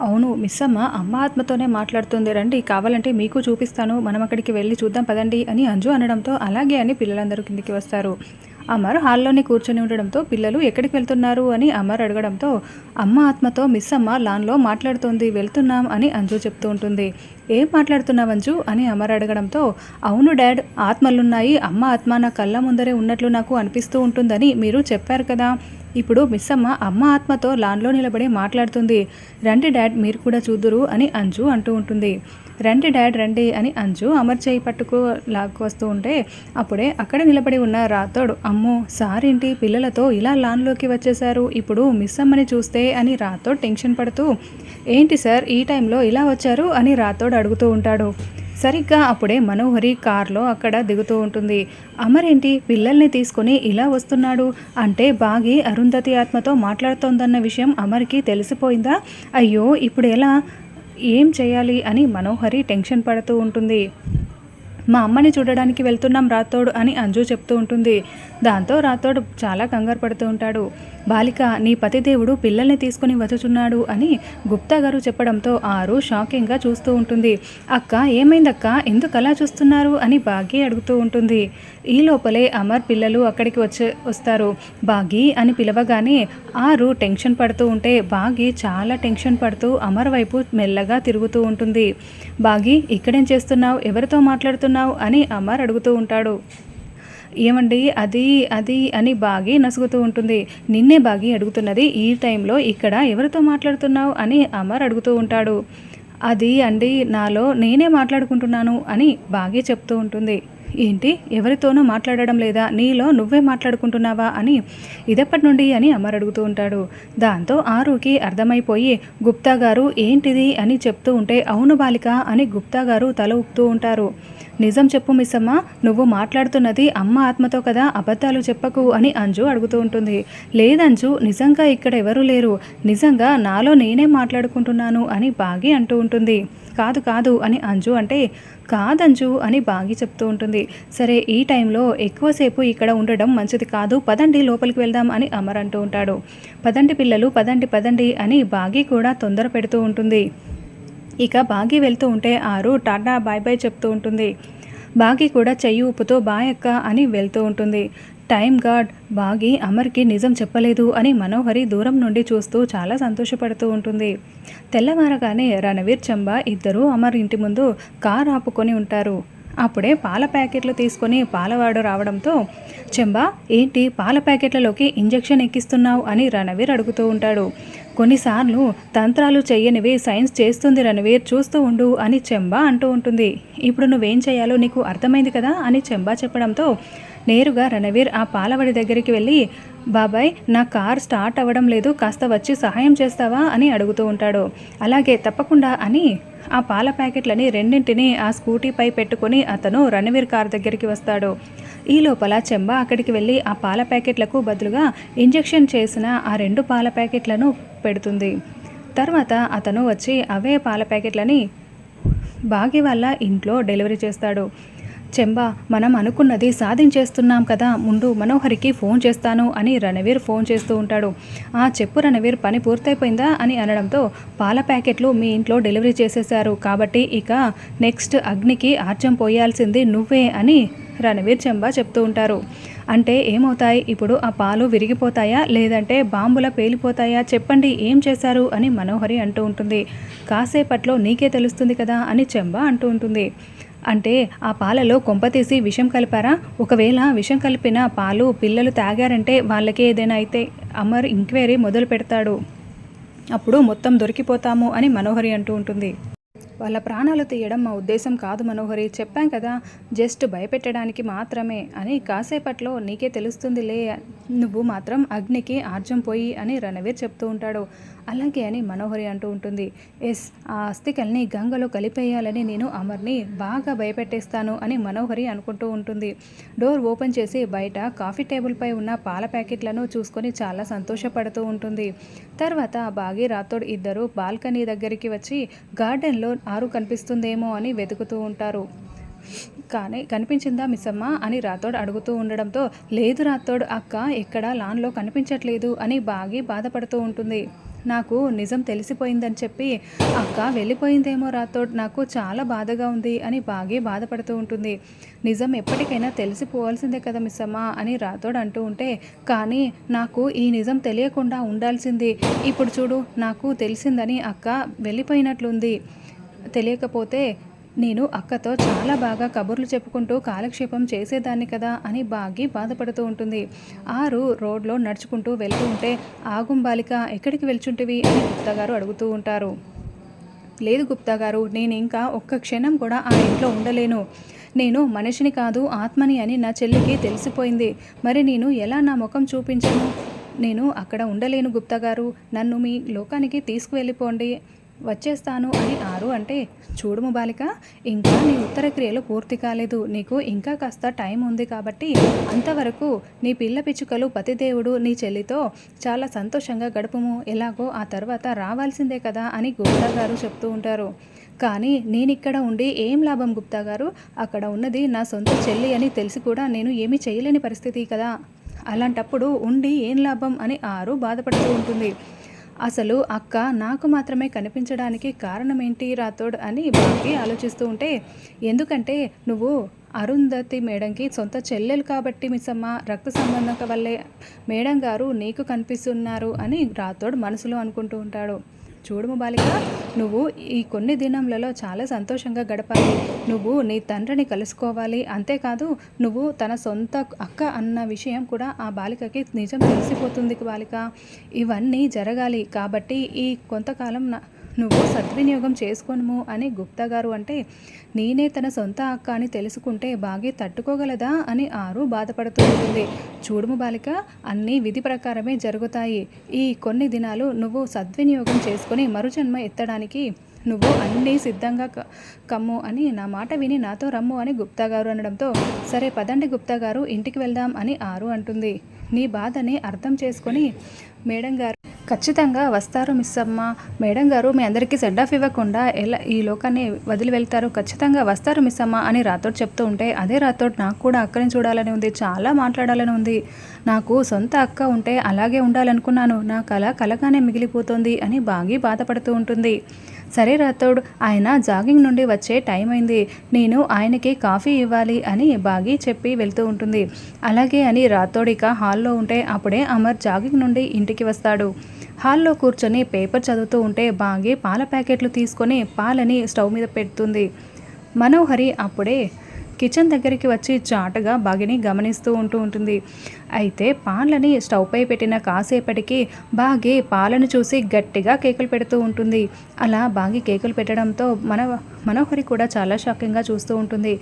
అవును మిస్ అమ్మ అమ్మ ఆత్మతోనే మాట్లాడుతుంది. రండి కావాలంటే మీకు చూపిస్తాను. మనం అక్కడికి వెళ్ళి చూద్దాం పదండి అని అంజు అనడంతో అలాగే అని పిల్లలందరూ కిందికి వస్తారు. అమర్ హాల్లోనే కూర్చొని ఉండడంతో పిల్లలు ఎక్కడికి వెళ్తున్నారు అని అమర్ అడగడంతో అమ్మ ఆత్మతో మిస్ అమ్మ లాన్లో మాట్లాడుతోంది వెళ్తున్నాం అని అంజు చెప్తూ ఉంటుంది. ఏం మాట్లాడుతున్నావు అంజు? అని అమర్ అడగడంతో అవును డాడ్ ఆత్మలున్నాయి. అమ్మ ఆత్మ నా కళ్ళ ముందరే ఉన్నట్లు నాకు అనిపిస్తూ ఉంటుందని మీరు చెప్పారు కదా. ఇప్పుడు మిస్ అమ్మ అమ్మ ఆత్మతో లాన్లో నిలబడి మాట్లాడుతుంది. రండి డాడ్ మీరు కూడా చూదురు అని అంజు అంటూ ఉంటుంది. రండి డాడ్ రండి అని అంజు అమర్ చేయి పట్టుకు లాక్కు వస్తూ ఉంటే అప్పుడే అక్కడ నిలబడి ఉన్న రాతోడు అమ్మో సారేంటి పిల్లలతో ఇలా లాన్లోకి వచ్చేశారు? ఇప్పుడు మిస్ అమ్మని చూస్తే అని రాతోడు టెన్షన్ పడుతూ ఏంటి సార్ ఈ టైంలో ఇలా వచ్చారు? అని రాతోడు అడుగుతూ ఉంటాడు. సరిగ్గా అప్పుడే మనోహరి కార్లో అక్కడ దిగుతూ ఉంటుంది. అమరేంటి పిల్లల్ని తీసుకొని ఇలా వస్తున్నాడు? అంటే బాగి అరుంధతి ఆత్మతో మాట్లాడుతోందన్న విషయం అమర్కి తెలిసిపోయిందా? అయ్యో ఇప్పుడు ఎలా? ఏం చేయాలి అని మనోహరి టెన్షన్ పడుతూ ఉంటుంది. మా అమ్మని చూడడానికి వెళ్తున్నాం రాతోడు అని అంజు చెప్తూ ఉంటుంది. దాంతో రాతోడు చాలా కంగారు పడుతూ ఉంటాడు. బాలిక నీ పతిదేవుడు పిల్లల్ని తీసుకుని వచ్చుచున్నాడు అని గుప్తా గారు చెప్పడంతో ఆరు షాకింగ్గా చూస్తూ ఉంటుంది. అక్క ఏమైందక్క? ఎందుకు అలా చూస్తున్నారు? అని భాగ్య అడుగుతూ ఉంటుంది. ఈ లోపలే అమర్ పిల్లలు అక్కడికి వచ్చే వస్తారు. బాగి అని పిలవగానే ఆరు టెన్షన్ పడుతూ ఉంటే బాగి చాలా టెన్షన్ పడుతూ అమర్ వైపు మెల్లగా తిరుగుతూ ఉంటుంది. బాగి ఇక్కడేం చేస్తున్నావు? ఎవరితో మాట్లాడుతున్నావు? అని అమర్ అడుగుతూ ఉంటాడు. ఏమండి? అది అది అని బాగి నసుగుతూ ఉంటుంది. నిన్నే బాగి అడుగుతున్నది ఈ టైంలో ఇక్కడ ఎవరితో మాట్లాడుతున్నావు అని అమర్ అడుగుతూ ఉంటాడు. అది అండి నాలో నేనే మాట్లాడుకుంటున్నాను అని బాగి చెప్తూ ఉంటుంది. ఏంటి? ఎవరితోనూ మాట్లాడడం లేదా నీలో నువ్వే మాట్లాడుకుంటున్నావా అని ఇదెప్పటి నుండి అని అమర్ అడుగుతూ ఉంటాడు. దాంతో ఆరుకి అర్థమైపోయి గుప్తా గారు ఏంటిది? అని చెప్తూ ఉంటే అవును బాలిక అని గుప్తా గారు తల ఊపుతూ ఉంటారు. నిజం చెప్పు మిస్సమ్మ నువ్వు మాట్లాడుతున్నది అమ్మ ఆత్మతో కదా అబద్ధాలు చెప్పకు అని అంజు అడుగుతూ ఉంటుంది. లేదంజు నిజంగా ఇక్కడ ఎవరూ లేరు. నిజంగా నాలో నేనే మాట్లాడుకుంటున్నాను అని బాగి అంటూ ఉంటుంది. కాదు కాదు అని అంజు అంటే కాదంజు అని బాగి చెప్తూ ఉంటుంది. సరే ఈ టైంలో ఎక్కువసేపు ఇక్కడ ఉండడం మంచిది కాదు పదండి లోపలికి వెళ్దాం అని అమర్ అంటూ ఉంటాడు. పదండి పిల్లలు పదండి పదండి అని బాగి కూడా తొందర పెడుతూ ఉంటుంది. ఇక బాగి వెళ్తూ ఉంటే ఆరు టాటా బాయ్ బాయ్ చెప్తూ ఉంటుంది. బాగి కూడా చెయ్యి ఉప్పుతో బాయ్ అక్క అని వెళ్తూ ఉంటుంది. టైం గాడ్ బాగి అమర్కి నిజం చెప్పలేదు అని మనోహరి దూరం నుండి చూస్తూ చాలా సంతోషపడుతూ ఉంటుంది. తెల్లవారగానే రణవీర్ చంబా ఇద్దరూ అమర్ ఇంటి ముందు కార్ ఆపుకొని ఉంటారు. అప్పుడే పాల ప్యాకెట్లు తీసుకొని పాలవాడు రావడంతో చెంబా ఏంటి పాల ప్యాకెట్లలోకి ఇంజెక్షన్ ఎక్కిస్తున్నావు? అని రణవీర్ అడుగుతూ ఉంటాడు. కొన్నిసార్లు తంత్రాలు చెయ్యనివి సైన్స్ చేస్తుంది రణవీర్ చూస్తూ ఉండు అని చెంబా అంటూ ఉంటుంది. ఇప్పుడు నువ్వేం చేయాలో నీకు అర్థమైంది కదా అని చెంబా చెప్పడంతో నేరుగా రణవీర్ ఆ పాలవాడి దగ్గరికి వెళ్ళి బాబాయ్ నా కార్ స్టార్ట్ అవ్వడం లేదు కాస్త వచ్చి సహాయం చేస్తావా? అని అడుగుతూ ఉంటాడు. అలాగే తప్పకుండా అని ఆ పాల ప్యాకెట్లని రెండింటిని ఆ స్కూటీపై పెట్టుకొని అతను రణవీర్ కార్ దగ్గరికి వస్తాడు. ఈ లోపల చెంబ అక్కడికి వెళ్ళి ఆ పాల ప్యాకెట్లకు బదులుగా ఇంజెక్షన్ చేసిన ఆ రెండు పాల ప్యాకెట్లను పెడుతుంది. తర్వాత అతను వచ్చి అవే పాల ప్యాకెట్లని బాగి వాళ్ళ ఇంట్లో డెలివరీ చేస్తాడు. చెంబా మనం అనుకున్నది సాధించేస్తున్నాం కదా ముందు మనోహరికి ఫోన్ చేస్తాను అని రణవీర్ ఫోన్ చేస్తూ ఉంటాడు. ఆ చెప్పు రణవీర్ పని పూర్తయిపోయిందా అని అనడంతో పాల ప్యాకెట్లు మీ ఇంట్లో డెలివరీ చేసేశారు కాబట్టి ఇక నెక్స్ట్ అగ్నికి ఆర్చం పోయాల్సింది నువ్వే అని రణవీర్ చెంబా చెప్తూ ఉంటారు. అంటే ఏమవుతాయి? ఇప్పుడు ఆ పాలు విరిగిపోతాయా? లేదంటే బాంబుల పేలిపోతాయా? చెప్పండి ఏం చేశారు? అని మనోహరి అంటూ ఉంటుంది. కాసేపట్లో నీకే తెలుస్తుంది కదా అని చెంబా అంటూ ఉంటుంది. అంటే ఆ పాలలో కొంపతీసి విషం కలిపారా? ఒకవేళ విషం కలిపిన పాలు పిల్లలు తాగారంటే వాళ్ళకి ఏదైనా అయితే అమర్ ఎంక్వైరీ మొదలు పెడతాడు అప్పుడు మొత్తం దొరికిపోతాము అని మనోహరి అంటూ ఉంటుంది. వాళ్ళ ప్రాణాలు తీయడం మా ఉద్దేశం కాదు మనోహరి. చెప్పాం కదా జస్ట్ భయపెట్టడానికి మాత్రమే అని కాసేపట్లో నీకే తెలుస్తుందిలే నువ్వు మాత్రం అగ్నికి ఆర్జం పోయి అని రణవీర్ చెప్తూ ఉంటాడు. అలాగే అని మనోహరి అంటూ ఉంటుంది. ఎస్ ఆ అస్థికల్ని గంగలో కలిపేయాలని నేను అమర్ని బాగా భయపెట్టేస్తాను అని మనోహరి అనుకుంటూ ఉంటుంది. డోర్ ఓపెన్ చేసి బయట కాఫీ టేబుల్పై ఉన్న పాల ప్యాకెట్లను చూసుకొని చాలా సంతోషపడుతూ ఉంటుంది. తర్వాత బాగి రాతోడ్ ఇద్దరు బాల్కనీ దగ్గరికి వచ్చి గార్డెన్లో ఆరు కనిపిస్తుందేమో అని వెతుకుతూ ఉంటారు. కానీ కనిపించిందా మిస్సమ్మ అని రాతోడ్ అడుగుతూ ఉండడంతో లేదు రాథోడ్ అక్క ఎక్కడ లాన్లో కనిపించట్లేదు అని బాగి బాధపడుతూ ఉంటుంది. నాకు నిజం తెలిసిపోయిందని చెప్పి అక్క వెళ్ళిపోయిందేమో రాథోడ్ నాకు చాలా బాధగా ఉంది అని బాగా బాధపడుతూ ఉంటుంది. నిజం ఎప్పటికైనా తెలిసిపోవాల్సిందే కదా మిస్సమ్మ అని రాథోడ్ అంటూ ఉంటే కానీ నాకు ఈ నిజం తెలియకుండా ఉండాల్సింది. ఇప్పుడు చూడు నాకు తెలిసిందని అక్క వెళ్ళిపోయినట్లుంది. తెలియకపోతే నేను అక్కతో చాలా బాగా కబుర్లు చెప్పుకుంటూ కాలక్షేపం చేసేదాన్ని కదా అని బాగి బాధపడుతూ ఉంటుంది. ఆరు రోడ్లో నడుచుకుంటూ వెళ్తూ ఉంటే ఆగుంబాలిక ఎక్కడికి వెళ్చుంటివి? అని గుప్తా గారు అడుగుతూ ఉంటారు. లేదు గుప్తా గారు నేను ఇంకా ఒక్క క్షణం కూడా ఆ ఇంట్లో ఉండలేను. నేను మనిషిని కాదు ఆత్మని అని నా చెల్లికి తెలిసిపోయింది. మరి నేను ఎలా నా ముఖం చూపించను? నేను అక్కడ ఉండలేను గుప్తా గారు నన్ను మీ లోకానికి తీసుకువెళ్ళిపోండి. వచ్చేస్తాను అని ఆరు అంటే చూడుము బాలిక ఇంకా నీ ఉత్తర క్రియలు పూర్తి కాలేదు. నీకు ఇంకా కాస్త టైం ఉంది కాబట్టి అంతవరకు నీ పిల్ల పిచ్చుకలు పతిదేవుడు నీ చెల్లితో చాలా సంతోషంగా గడుపుము. ఎలాగో ఆ తర్వాత రావాల్సిందే కదా అని గుప్తా గారు చెప్తూ ఉంటారు. కానీ నేనిక్కడ ఉండి ఏం లాభం గుప్తా గారు? అక్కడ ఉన్నది నా సొంత చెల్లి అని తెలిసి కూడా నేను ఏమీ చేయలేని పరిస్థితి కదా. అలాంటప్పుడు ఉండి ఏం లాభం? అని ఆరు బాధపడుతూ ఉంటుంది. అసలు అక్క నాకు మాత్రమే కనిపించడానికి కారణం ఏంటి రాథోడ్ అని బాగా ఆలోచిస్తూ ఉంటే ఎందుకంటే నువ్వు అరుంధతి మేడంకి సొంత చెల్లెలు కాబట్టి మిస్సమ్మ రక్త సంబంధక వల్లే మేడం గారు నీకు కనిపిస్తున్నారు అని రాథోడ్ మనసులో అనుకుంటూ ఉంటాడు. చూడుము బాలిక నువ్వు ఈ కొన్ని దినములలో చాలా సంతోషంగా గడపాలి. నువ్వు నీ తండ్రిని కలుసుకోవాలి. అంతేకాదు నువ్వు తన సొంత అక్క అన్న విషయం కూడా ఆ బాలికకి నిజం తెలిసిపోతుంది బాలిక. ఇవన్నీ జరగాలి. కాబట్టి ఈ కొంతకాలం నా నువ్వు సద్వినియోగం చేసుకోను అని గుప్తా గారు అంటే నేనే తన సొంత అక్క అని తెలుసుకుంటే బాగా తట్టుకోగలదా? అని ఆరు బాధపడుతూ ఉంటుంది చూడుము బాలిక అన్నీ విధి ప్రకారమే జరుగుతాయి. ఈ కొన్ని దినాలు నువ్వు సద్వినియోగం చేసుకుని మరుజన్మ ఎత్తడానికి నువ్వు అన్నీ సిద్ధంగా కమ్ము అని నా మాట విని నాతో రమ్ము అని గుప్తా గారు అనడంతో సరే పదండి గుప్తా గారు ఇంటికి వెళ్దాం అని ఆరు అంటుంది. నీ బాధని అర్థం చేసుకొని మేడం గారు ఖచ్చితంగా వస్తారు మిస్ అమ్మ మేడం గారు మీ అందరికీ సెడ్ ఆఫ్ ఇవ్వకుండా ఎలా ఈ లోకాన్ని వదిలి వెళ్తారు? ఖచ్చితంగా వస్తారు మిస్ అమ్మ అని రాతోడు చెప్తూ ఉంటే అదే రాతోడు నాకు కూడా అక్కని చూడాలని ఉంది చాలా మాట్లాడాలని ఉంది. నాకు సొంత అక్క ఉంటే అలాగే ఉండాలనుకున్నాను. నా కళ కలగానే మిగిలిపోతుంది అని బాగా బాధపడుతూ ఉంటుంది. సరే రాతోడు ఆయన జాగింగ్ నుండి వచ్చే టైం అయింది. నేను ఆయనకి కాఫీ ఇవ్వాలి అని బాగి చెప్పి వెళ్తూ ఉంటుంది. అలాగే అని రాథోడ్ ఇక హాల్లో ఉంటే అప్పుడే అమర్ జాగింగ్ నుండి ఇంటికి వస్తాడు. హాల్లో కూర్చొని పేపర్ చదువుతూ ఉంటే బాగి పాల ప్యాకెట్లు తీసుకొని పాలని స్టవ్ మీద పెడుతుంది. మనోహరి అప్పుడే కిచెన్ దగ్గరికి వచ్చి చాటగా బాగిని గమనిస్తూ ఉంటూ ఉంటుంది. అయితే పాలని స్టవ్పై పెట్టిన కాసేపటికి బాగి పాలను చూసి గట్టిగా కేకులు పెడుతూ ఉంటుంది. అలా బాగి కేకులు పెట్టడంతో మన మనోహరి కూడా చాలా షాకింగ్గా చూస్తూ ఉంటుంది.